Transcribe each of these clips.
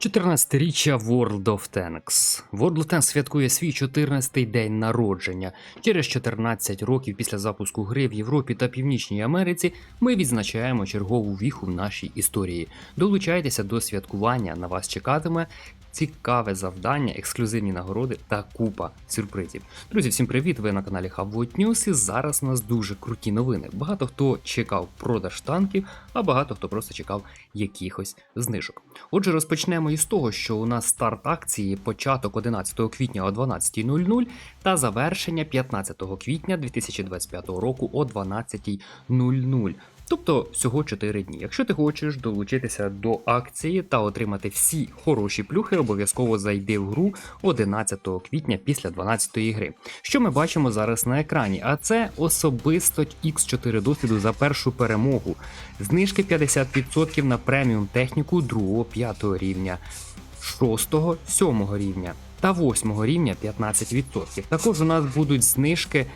14-річчя World of Tanks. World of Tanks святкує свій 14-й день народження. Через 14 років після запуску гри в Європі та Північній Америці ми відзначаємо чергову віху в нашій історії. Долучайтеся до святкування. На вас чекатиме цікаве завдання, ексклюзивні нагороди та купа сюрпризів. Друзі, всім привіт! Ви на каналі Hubwood News і зараз у нас дуже круті новини. Багато хто чекав продаж танків, а багато хто просто чекав якихось знижок. Отже, розпочнемо із того, що у нас старт акції початок 11 квітня о 12.00 та завершення 15 квітня 2025 року о 12.00. Тобто всього 4 дні. Якщо ти хочеш долучитися до акції та отримати всі хороші плюхи, обов'язково зайди в гру 11 квітня після 12 гри. Що ми бачимо зараз на екрані? А це особисто X4 досвіду за першу перемогу. Знижки 50% на преміум техніку 2-5 рівня, 6-7 рівня та 8 рівня 15%. Також у нас будуть знижки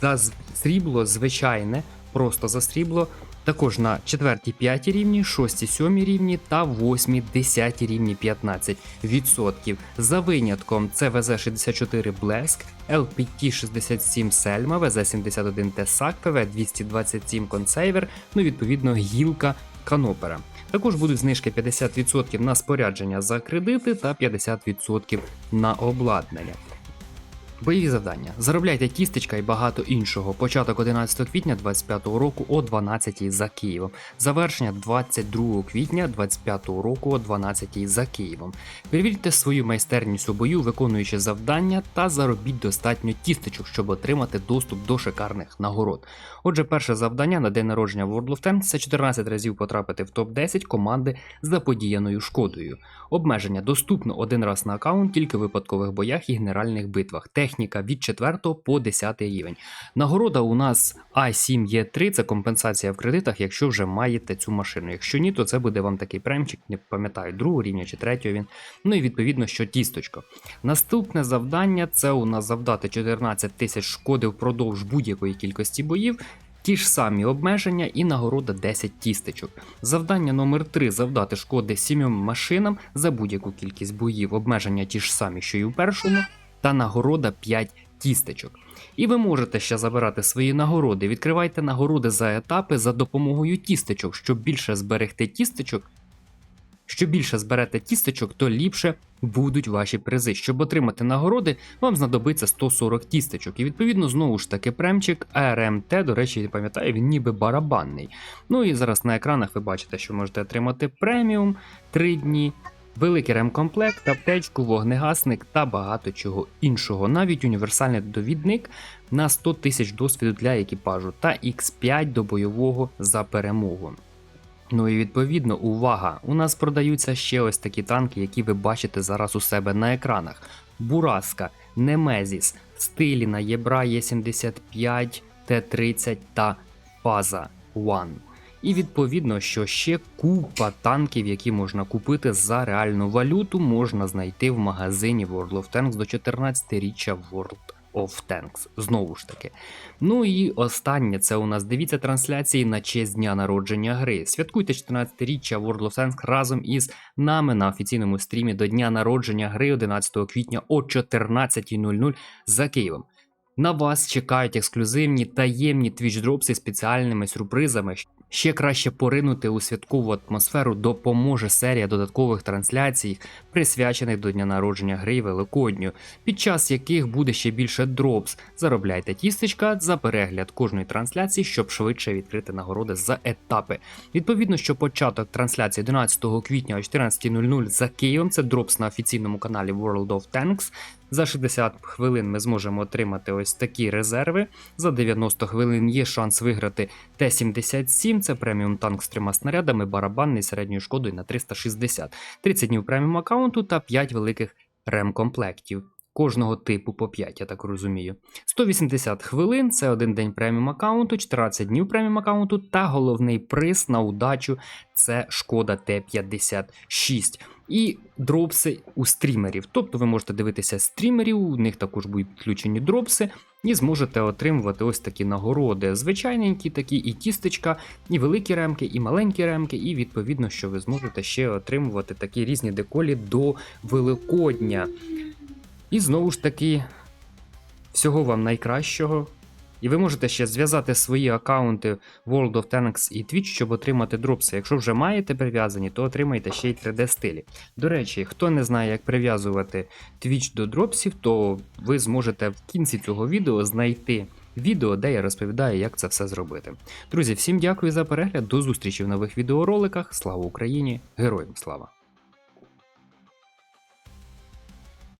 за срібло звичайне, просто за срібло. Також на 4-5 рівні, 6-7 рівні та 8-10 рівні 15%. За винятком це ВЗ-64 Блеск, LPT-67 Сельма, ВЗ-71 Тесак, ПВ-227 Консейвер, ну відповідно гілка Канопера. Також будуть знижки 50% на спорядження за кредити та 50% на обладнання. Бойові завдання. Заробляйте кістечка і багато іншого. Початок 11 квітня 25 року о 12 за Києвом. Завершення 22 квітня 25 року о 12 за Києвом. Перевірте свою майстерність у бою, виконуючи завдання та заробіть достатньо тістечок, щоб отримати доступ до шикарних нагород. Отже, перше завдання на день народження World of Tanks – це 14 разів потрапити в топ-10 команди з заподіяною шкодою. Обмеження доступно один раз на аккаунт тільки в випадкових боях і генеральних битвах. Від 4 по 10 рівень. Нагорода у нас А7Е3 це компенсація в кредитах, якщо вже маєте цю машину. Якщо ні, то це буде вам такий премчик, не пам'ятаю, другого рівня чи третього він. Ну і відповідно, що тісточко. Наступне завдання це у нас завдати 14 тисяч шкоди впродовж будь-якої кількості боїв. Ті ж самі обмеження і нагорода 10 тістечок. Завдання номер 3 завдати шкоди 7 машинам за будь-яку кількість боїв. Обмеження ті ж самі, що і у першому, та нагорода 5 тістечок. І ви можете ще забирати свої нагороди. Відкривайте нагороди за етапи за допомогою тістечок, щоб більше зберегти тістечок. Що більше зберете тістечок, то ліпше будуть ваші призи. Щоб отримати нагороди, вам знадобиться 140 тістечок. І відповідно знову ж таки премчик АРМТ, до речі, пам'ятаю, він ніби барабанний. Ну і зараз на екранах ви бачите, що можете отримати преміум 3 дні. Великий ремкомплект, аптечку, вогнегасник та багато чого іншого. Навіть універсальний довідник на 100 тисяч досвіду для екіпажу та X5 до бойового за перемогу. Ну і відповідно, увага! У нас продаються ще ось такі танки, які ви бачите зараз у себе на екранах: Бураска, Немезіс, Стиліна, Єбра Є75, Т-30 та Фаза One. І відповідно, що ще купа танків, які можна купити за реальну валюту, можна знайти в магазині World of Tanks до 14-річчя World of Tanks. Знову ж таки. Ну і останнє це у нас дивіться трансляції на честь дня народження гри. Святкуйте 14-річчя World of Tanks разом із нами на офіційному стрімі до дня народження гри 11 квітня о 14.00 за Києвом. На вас чекають ексклюзивні таємні твіч-дропси з спеціальними сюрпризами. Ще краще поринути у святкову атмосферу допоможе серія додаткових трансляцій, присвячених до дня народження гри Великодню, під час яких буде ще більше дропс. Заробляйте тістечка за перегляд кожної трансляції, щоб швидше відкрити нагороди за етапи. Відповідно, що початок трансляції 11 квітня о 14.00 за Києвом це дропс на офіційному каналі World of Tanks. За 60 хвилин ми зможемо отримати ось такі резерви. За 90 хвилин є шанс виграти Т-77, це преміум танк з трьома снарядами, барабанний середньою шкодою на 360, 30 днів преміум аккаунту та 5 великих ремкомплектів. Кожного типу по 5, я так розумію. 180 хвилин це один день преміум аккаунту, 14 днів преміум аккаунту та головний приз на удачу це шкода Т-56. І дропси у стрімерів. Тобто ви можете дивитися стрімерів, у них також будуть включені дропси. і зможете отримувати ось такі нагороди. Звичайненькі такі і тістечка, і великі ремки, і маленькі ремки, і відповідно, що ви зможете ще отримувати такі різні деколі до Великодня. І знову ж таки, всього вам найкращого. І ви можете ще зв'язати свої аккаунти World of Tanks і Twitch, щоб отримати дропси. Якщо вже маєте прив'язані, то отримайте ще й 3D стилі. До речі, хто не знає, як прив'язувати Twitch до дропсів, то ви зможете в кінці цього відео знайти відео, де я розповідаю, як це все зробити. Друзі, всім дякую за перегляд. До зустрічі в нових відеороликах. Слава Україні! Героям слава!